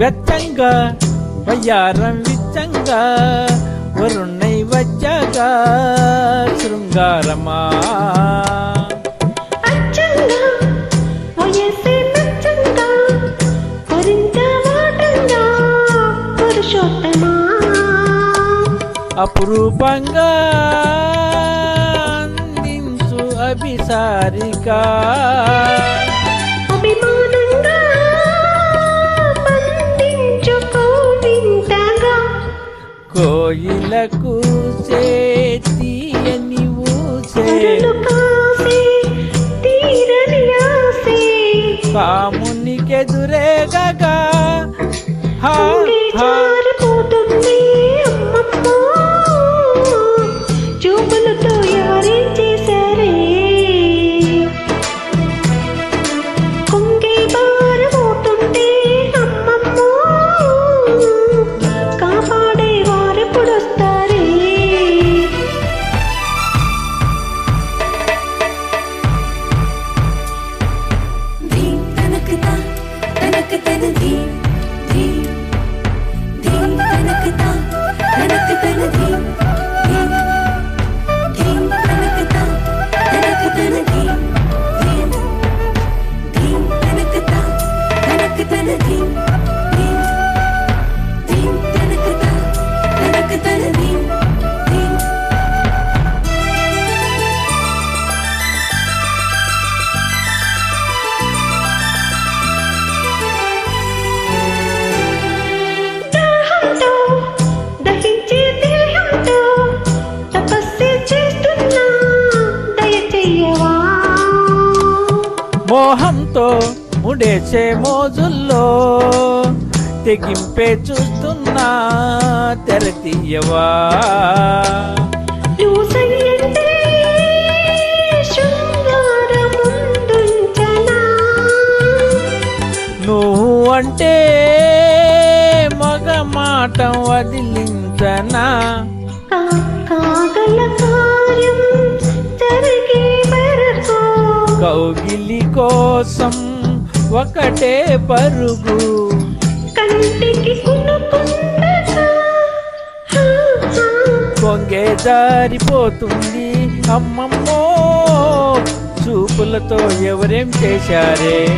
வெச்சங்க வையாரம் விச்சங்க வருணை வச்சக சுருங்காரமா అపురూపంగా నిన్సు అభిసారికా ಕು me. మోహంతో ముడేసే మోజుల్లో తెగింపే చూస్తున్నా తెరతీయవా. నువ్వు అంటే మగ మాట వదిలించనా. కౌగి కోసం ఒకటే పరుగు. పొంగే జారిపోతుంది అమ్మమ్మో. చూపులతో ఎవరేం చేశారే?